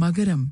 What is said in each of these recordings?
மகரம்.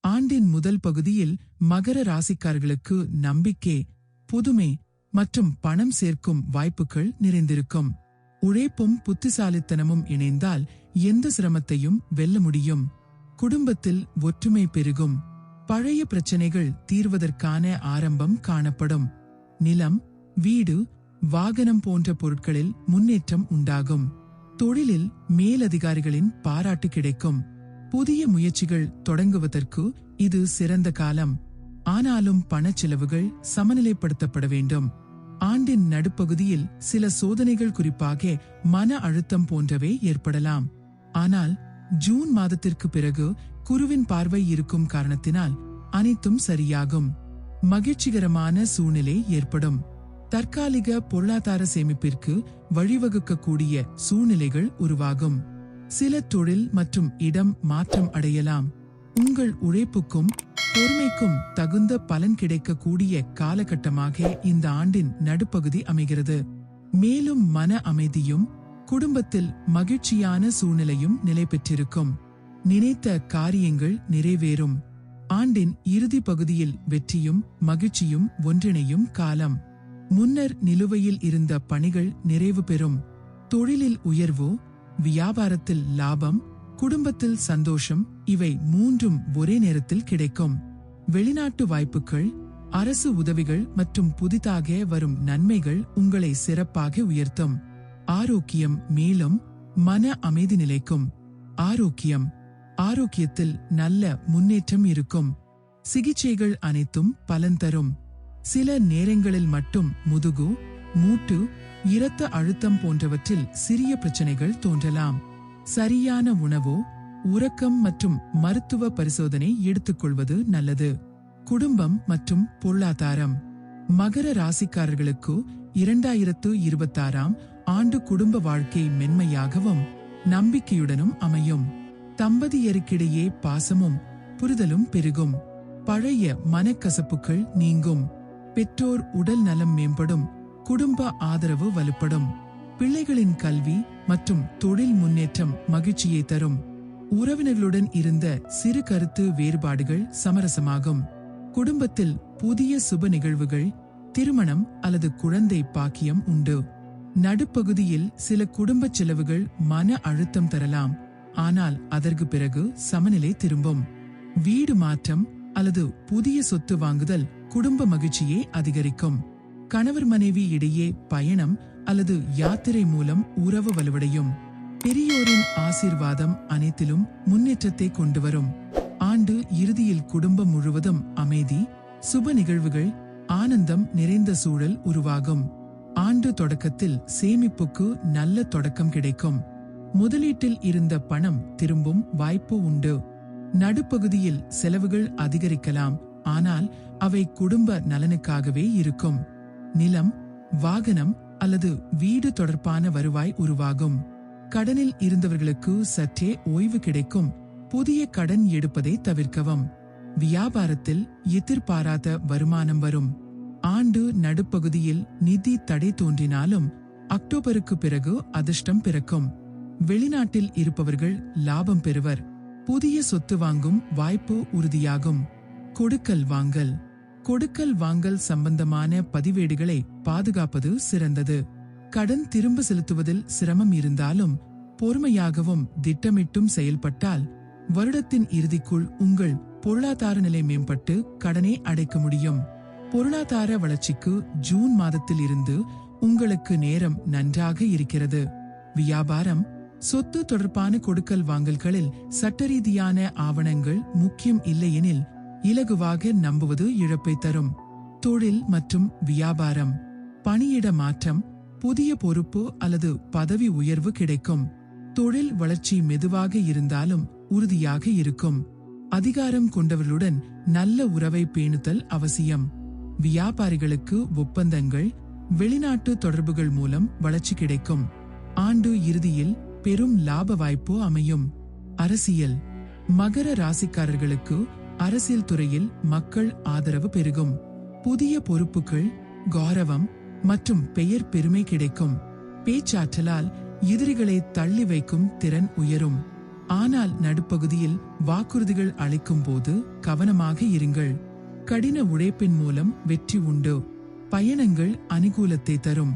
ஆண்டின் முதல் பகுதியில் மகர ராசிக்காரர்களுக்கு நம்பிக்கை புதுமை மற்றும் பணம் சேர்க்கும் வாய்ப்புகள் நிறைந்திருக்கும். உழைப்பும் புத்திசாலித்தனமும் இணைந்தால் எந்த சிரமத்தையும் வெல்ல முடியும். குடும்பத்தில் ஒற்றுமை பெருகும். பழைய பிரச்சனைகள் தீர்வதற்கான ஆரம்பம் காணப்படும். நிலம் வீடு வாகனம் போன்ற பொருட்களில் முன்னேற்றம் உண்டாகும். தொழிலில் மேலதிகாரிகளின் பாராட்டு கிடைக்கும். புதிய முயற்சிகள் தொடங்குவதற்கு இது சிறந்த காலம். ஆனாலும் பணச்செலவுகள் சமநிலைப்படுத்தப்பட வேண்டும். ஆண்டின் நடுப்பகுதியில் சில சோதனைகள் குறிப்பாக மன அழுத்தம் போன்றவை ஏற்படலாம். ஆனால் ஜூன் மாதத்திற்கு பிறகு குருவின் பார்வை இருக்கும் காரணத்தினால் அனைத்தும் சரியாகும். மகிழ்ச்சிகரமான சூழ்நிலை ஏற்படும். தற்காலிக பொருளாதார சேமிப்பிற்கு வழிவகுக்கக்கூடிய சூழ்நிலைகள் உருவாகும். சில தொழில் மற்றும் இடம் மாற்றம் அடையலாம். உங்கள் உழைப்புக்கும் பொறுமைக்கும் தகுந்த பலன் கிடைக்கக்கூடிய காலகட்டமாக இந்த ஆண்டின் நடுப்பகுதி அமைகிறது. மேலும் மன அமைதியும் குடும்பத்தில் மகிழ்ச்சியான சூழ்நிலையும் நிலை பெற்றிருக்கும். நினைத்த காரியங்கள் நிறைவேறும். ஆண்டின் இறுதி பகுதியில் வெற்றியும் மகிழ்ச்சியும் ஒன்றிணையும் காலம். முன்னர் நிலுவையில் இருந்த பணிகள் நிறைவு பெறும். தொழிலில் உயர்வோ வியாபாரத்தில் லாபம் குடும்பத்தில் சந்தோஷம் இவை மூன்றும் ஒரே நேரத்தில் கிடைக்கும். வெளிநாட்டு வாய்ப்புகள் அரசு உதவிகள் மற்றும் புதிதாக வரும் நன்மைகள் உங்களை சிறப்பாக உயர்த்தும். ஆரோக்கியம் மேலும் மன அமைதி நிலைக்கும். ஆரோக்கியம் ஆரோக்கியத்தில் நல்ல முன்னேற்றம் இருக்கும். சிகிச்சைகள் அனைத்தும் பலன் தரும். சில நேரங்களில் மட்டும் முதுகு மூட்டு இரத்த அழுத்தம் போன்றவற்றில் சிறிய பிரச்சனைகள் தோன்றலாம். சரியான உணவோ உறக்கம் மற்றும் மருத்துவ பரிசோதனை எடுத்துக்கொள்வது நல்லது. குடும்பம் மற்றும் பொருளாதாரம். மகர ராசிக்காரர்களுக்கு இரண்டாயிரத்து இருபத்தாறாம் ஆண்டு குடும்ப வாழ்க்கை மென்மையாகவும் நம்பிக்கையுடனும் அமையும். தம்பதியருக்கிடையே பாசமும் புரிதலும் பெருகும். பழைய மனக்கசப்புகள் நீங்கும். பெற்றோர் உடல் நலம் மேம்படும். குடும்ப ஆதரவு வலுப்படும். பிள்ளைகளின் கல்வி மற்றும் தொழில் முன்னேற்றம் மகிழ்ச்சியை தரும். உறவினர்களுடன் இருந்த சிறு கருத்து வேறுபாடுகள் சமரசமாகும். குடும்பத்தில் புதிய சுப நிகழ்வுகள் திருமணம் அல்லது குழந்தை பாக்கியம் உண்டு. நடுப்பகுதியில் சில குடும்ப செலவுகள் மன அழுத்தம் தரலாம். ஆனால் அதற்கு பிறகு சமநிலை திரும்பும். வீடு மாற்றம் அல்லது புதிய சொத்து வாங்குதல் குடும்ப மகிழ்ச்சியை அதிகரிக்கும். கணவர் மனைவி இடையே பயணம் அல்லது யாத்திரை மூலம் உறவு வலுவடையும். பெரியோரின் ஆசீர்வாதம் அனைத்திலும் முன்னேற்றத்தை கொண்டு வரும் ஆண்டு இறுதியில் குடும்பம் முழுவதும் அமைதி சுப நிகழ்வுகள் ஆனந்தம் நிறைந்த சூழல் உருவாகும். ஆண்டு தொடக்கத்தில் சேமிப்புக்கு நல்ல தொடக்கம் கிடைக்கும். முதலீட்டில் இருந்த பணம் திரும்பும் வாய்ப்பு உண்டு. நடுப்பகுதியில் செலவுகள் அதிகரிக்கலாம் ஆனால் அவை குடும்ப நலனுக்காகவே இருக்கும். நிலம் வாகனம் அல்லது வீடு தொடர்பான வருவாய் உருவாகும். கடனில் இருந்தவர்களுக்கு சற்றே ஓய்வு கிடைக்கும். புதிய கடன் எடுப்பதை தவிர்க்கவும். வியாபாரத்தில் எதிர்பாராத வருமானம் வரும். ஆண்டு நடுப்பகுதியில் நிதி தடை தோன்றினாலும் அக்டோபருக்கு பிறகு அதிர்ஷ்டம் பிறக்கும். வெளிநாட்டில் இருப்பவர்கள் லாபம் பெறுவர். புதிய சொத்து வாங்கும் வாய்ப்பு உறுதியாகும். கொடுக்கல் வாங்கல். கொடுக்கல் வாங்கல் சம்பந்தமான பதிவேடுகளை பாதுகாப்பது சிறந்தது. கடன் திரும்ப செலுத்துவதில் சிரமம் இருந்தாலும் பொறுமையாகவும் திட்டமிட்டும் செயல்பட்டால் வருடத்தின் இறுதிக்குள் உங்கள் பொருளாதார நிலை மேம்பட்டு கடனை அடைக்க முடியும். பொருளாதார வளர்ச்சிக்கு ஜூன் மாதத்தில் இருந்து உங்களுக்கு நேரம் நன்றாக இருக்கிறது. வியாபாரம் சொத்து தொடர்பான கொடுக்கல் வாங்கல்களில் சட்டரீதியான ஆவணங்கள் முக்கியம் இல்லையெனில் இலகுவாக நம்புவது இழப்பை தரும். தொழில் மற்றும் வியாபாரம். பணியிட மாற்றம் புதிய பொறுப்பு அல்லது பதவி உயர்வு கிடைக்கும். தொழில் வளர்ச்சி மெதுவாக இருந்தாலும் உறுதியாக இருக்கும். அதிகாரம் கொண்டவர்களுடன் நல்ல உறவை பேணுதல் அவசியம். வியாபாரிகளுக்கு ஒப்பந்தங்கள் வெளிநாட்டு தொடர்புகள் மூலம் வளர்ச்சி கிடைக்கும். ஆண்டு இறுதியில் பெரும் லாப வாய்ப்பு அமையும். அரசியல். மகர ராசிக்காரர்களுக்கு அரசியல் துறையில் மக்கள் ஆதரவு பெருகும். புதிய பொறுப்புகள் கௌரவம் மற்றும் பெயர் பெருமை கிடைக்கும். பேச்சாற்றலால் எதிரிகளை தள்ளி வைக்கும் திறன் உயரும். ஆனால் நடுப்பகுதியில் வாக்குறுதிகள் அளிக்கும் போது கவனமாக இருங்கள். கடின உழைப்பின் மூலம் வெற்றி உண்டு. பயணங்கள் அனுகூலத்தை தரும்.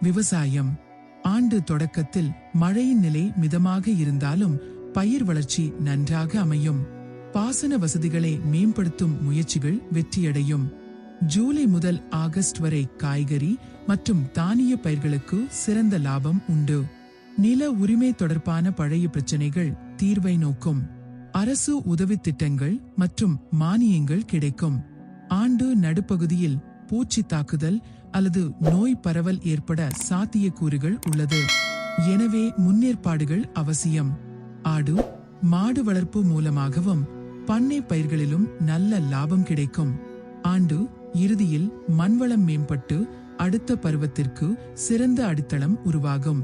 விவசாயம். ஆண்டு தொடக்கத்தில் மழையின் நிலை மிதமாக இருந்தாலும் பயிர் வளர்ச்சி நன்றாக அமையும். பாசன வசதிகளை மேம்படுத்தும் முயற்சிகள் வெற்றியடையும். ஜூலை முதல் ஆகஸ்ட் வரை காய்கறி மற்றும் தானிய பயிர்களுக்கு சிறந்த லாபம் உண்டு. நில உரிமை தொடர்பான பழைய பிரச்சனைகள் தீர்வை நோக்கும். அரசு உதவி திட்டங்கள் மற்றும் மானியங்கள் கிடைக்கும். ஆண்டு நடுப்பகுதியில் பூச்சி தாக்குதல் அல்லது நோய் பரவல் ஏற்பட சாத்தியக்கூறுகள் உள்ளது. எனவே முன்னேற்பாடுகள் அவசியம். ஆடு மாடு வளர்ப்பு மூலமாகவும் பண்ணை பயிர்களிலும் நல்ல லாபம் கிடைக்கும். ஆண்டு இறுதியில் மண்வளம் மேம்பட்டு அடுத்த பருவத்திற்கு சிறந்த அடித்தளம் உருவாகும்.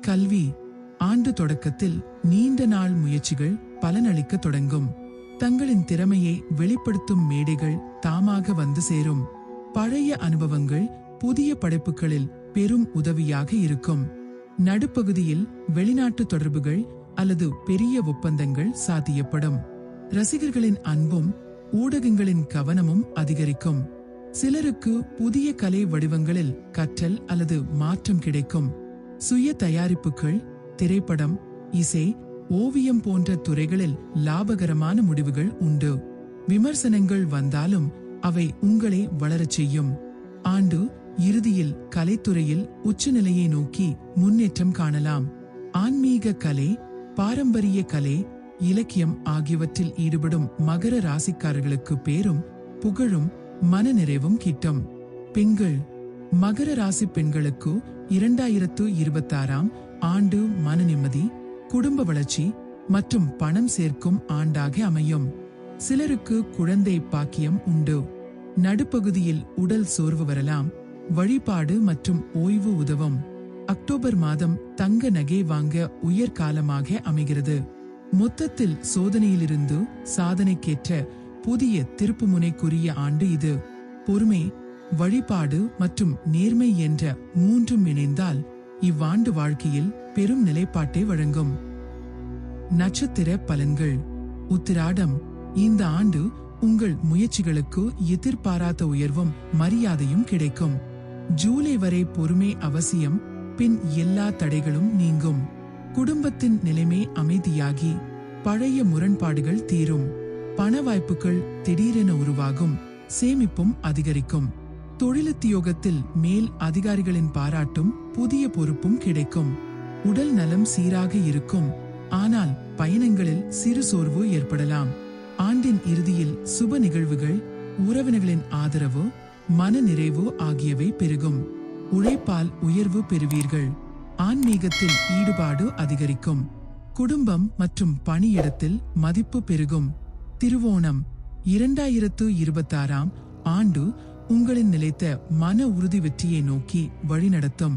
கல்வி. ஆண்டு தொடக்கத்தில் நீண்ட நாள் முயற்சிகள் பலனளிக்க தொடங்கும். தங்களின் திறமையை வெளிப்படுத்தும் மேடைகள் தாமாக வந்து சேரும். பழைய அனுபவங்கள் புதிய படைப்புகளில் பெரும் உதவியாக இருக்கும். நடுப்பகுதியில் வெளிநாட்டு தொடர்புகள் அல்லது பெரிய ஒப்பந்தங்கள் சாத்தியப்படும். ரசிகர்களின் அன்பும் ஊடகங்களின் கவனமும் அதிகரிக்கும். சிலருக்கு புதிய கலை வடிவங்களில் கற்றல் அல்லது மாற்றம் கிடைக்கும். சுய தயாரிப்புகள் திரைப்படம் இசை ஓவியம் போன்ற துறைகளில் லாபகரமான முடிவுகள் உண்டு. விமர்சனங்கள் வந்தாலும் அவை உங்களை வளரச் செய்யும். ஆண்டு இறுதியில் கலைத்துறையில் உச்சநிலையை நோக்கி முன்னேற்றம் காணலாம். ஆன்மீக கலை பாரம்பரிய கலை இலக்கியம் ஆகியவற்றில் ஈடுபடும் மகர ராசிக்காரர்களுக்கு பேரும் புகழும் மனநிறைவும் கிட்டும். பெண்கள் மகர ராசி பெண்களுக்கு இரண்டாயிரத்து இருபத்தாறாம் ஆண்டு மன நிம்மதி குடும்ப வளர்ச்சி மற்றும் பணம் சேர்க்கும் ஆண்டாக அமையும். சிலருக்கு குழந்தை பாக்கியம் உண்டு. நடுப்பகுதியில் உடல் சோர்வு வரலாம் வழிபாடு மற்றும் ஓய்வு உதவும். அக்டோபர் மாதம் தங்க நகை வாங்க உயர்காலமாக அமைகிறது. மொத்தத்தில் சோதனையிலிருந்து சாதனைக்கேற்ற புதிய திருப்புமுனைக்குரிய ஆண்டு இது. பொறுமை வழிபாடு மற்றும் நேர்மை என்ற மூன்றும் இணைந்தால் இவ்வாண்டு வாழ்க்கையில் பெரும் நிலைப்பாட்டை வழங்கும். நட்சத்திர பலன்கள். உத்திராடம் இந்த ஆண்டு உங்கள் முயற்சிகளுக்கு எதிர்பாராத உயர்வும் மரியாதையும் கிடைக்கும். ஜூலை வரை பொறுமை அவசியம் பின் எல்லா தடைகளும் நீங்கும். குடும்பத்தின் நிலைமை அமைதியாகி பழைய முரண்பாடுகள் தீரும். பண வாய்ப்புகள் திடீரென உருவாகும். சேமிப்பும் அதிகரிக்கும். தொழிலுத்தியோகத்தில் மேல் அதிகாரிகளின் பாராட்டும் புதிய பொறுப்பும் கிடைக்கும். உடல் நலம் சீராக இருக்கும். ஆனால் பயணங்களில் சிறு சோர்வு ஏற்படலாம். ஆண்டின் இறுதியில் சுப நிகழ்வுகள் உறவினர்களின் ஆதரவு மன நிறைவு ஆகியவை பெருகும். உழைப்பால் உயர்வு பெறுவீர்கள். ஆன்மீகத்தில் ஈடுபாடு அதிகரிக்கும். குடும்பம் மற்றும் பணியிடத்தில் மதிப்பு பெருகும். திருவோணம் இரண்டாயிரத்து இருபத்தாறாம் ஆண்டு உங்களின் நிலைத்த மன உறுதி வெற்றியை நோக்கி வழிநடத்தும்.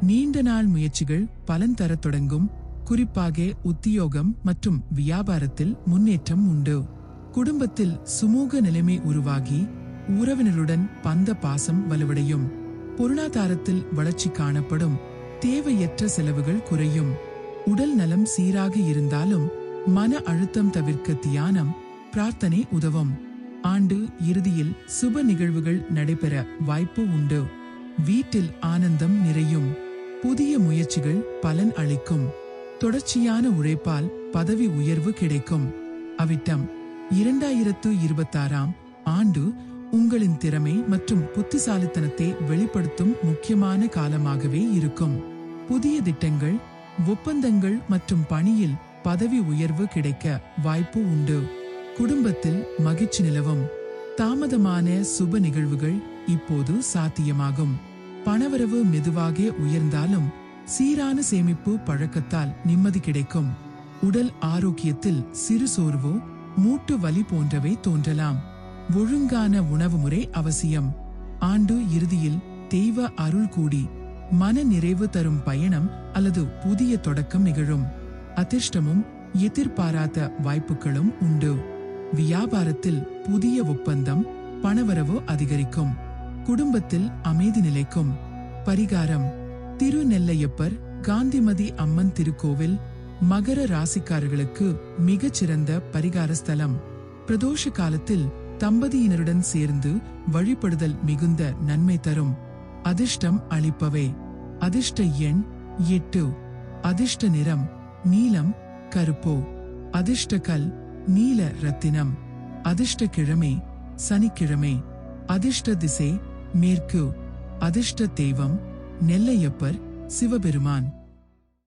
நீண்ட நாள் முயற்சிகள் பலன் தரத் தொடங்கும். குறிப்பாக உத்தியோகம் மற்றும் வியாபாரத்தில் முன்னேற்றம் உண்டு. குடும்பத்தில் சுமூக நிலைமை உருவாகி உறவினருடன் பந்த பாசம் வலுவடையும். பொருளாதாரத்தில் வளர்ச்சி காணப்படும். தேவையற்ற செலவுகள் குறையும். உடல் நலம் சீராக இருந்தாலும் மன அழுத்தம் தவிர்க்க தியானம் பிரார்த்தனை உதவும். ஆண்டு இறுதியில் சுப நிகழ்வுகள் நடைபெற வாய்ப்பு உண்டு. வீட்டில் ஆனந்தம் நிறையும். புதிய முயற்சிகள் பலன் அளிக்கும். தொடர்ச்சியான உழைப்பால் பதவி உயர்வு கிடைக்கும். அவிட்டம் இரண்டாயிரத்து இருபத்தாறாம் ஆண்டு உங்களின் திறமை மற்றும் புத்திசாலித்தனத்தை வெளிப்படுத்தும் முக்கியமான காலமாகவே இருக்கும். புதிய திட்டங்கள் ஒப்பந்தங்கள் மற்றும் பணியில் பதவி உயர்வு கிடைக்க வாய்ப்பு உண்டு. குடும்பத்தில் மகிழ்ச்சி நிலவும். தாமதமான சுப நிகழ்வுகள் இப்போது சாத்தியமாகும். பணவரவு மெதுவாக உயர்ந்தாலும் சீரான சேமிப்பு பழக்கத்தால் நிம்மதி கிடைக்கும். உடல் ஆரோக்கியத்தில் சிறு சோர்வு மூட்டு வலி போன்றவை தோன்றலாம். ஒழுங்கான உணவு முறை அவசியம். ஆண்டு இறுதியில் தெய்வ அருள் கூடி மன நிறைவு தரும் பயணம் அல்லது புதிய தொடக்கம் நிகழும். அதிர்ஷ்டமும் எதிர்பாராத வாய்ப்புகளும் உண்டு. வியாபாரத்தில் புதிய ஒப்பந்தம் பணவரவு அதிகரிக்கும். குடும்பத்தில் அமைதி நிலைக்கும். பரிகாரம் திருநெல்லையப்பர் காந்திமதி அம்மன் திருக்கோவில் மகர ராசிக்காரர்களுக்கு மிகச்சிறந்த பரிகார ஸ்தலம் பிரதோஷ காலத்தில் தம்பதியினருடன் சேர்ந்து வழிபடுதல் மிகுந்த நன்மை தரும். அதிர்ஷ்டம் அளிப்பவே. அதிர்ஷ்ட எண் எட்டு. அதிர்ஷ்ட நிறம் நீலம் கருப்போ. அதிர்ஷ்ட கல் நீல ரத்தினம். அதிர்ஷ்ட கிழமை சனிக்கிழமை. அதிர்ஷ்ட திசை மேற்கு. அதிர்ஷ்ட தெய்வம் நெல்லையப்பர் சிவபெருமான்.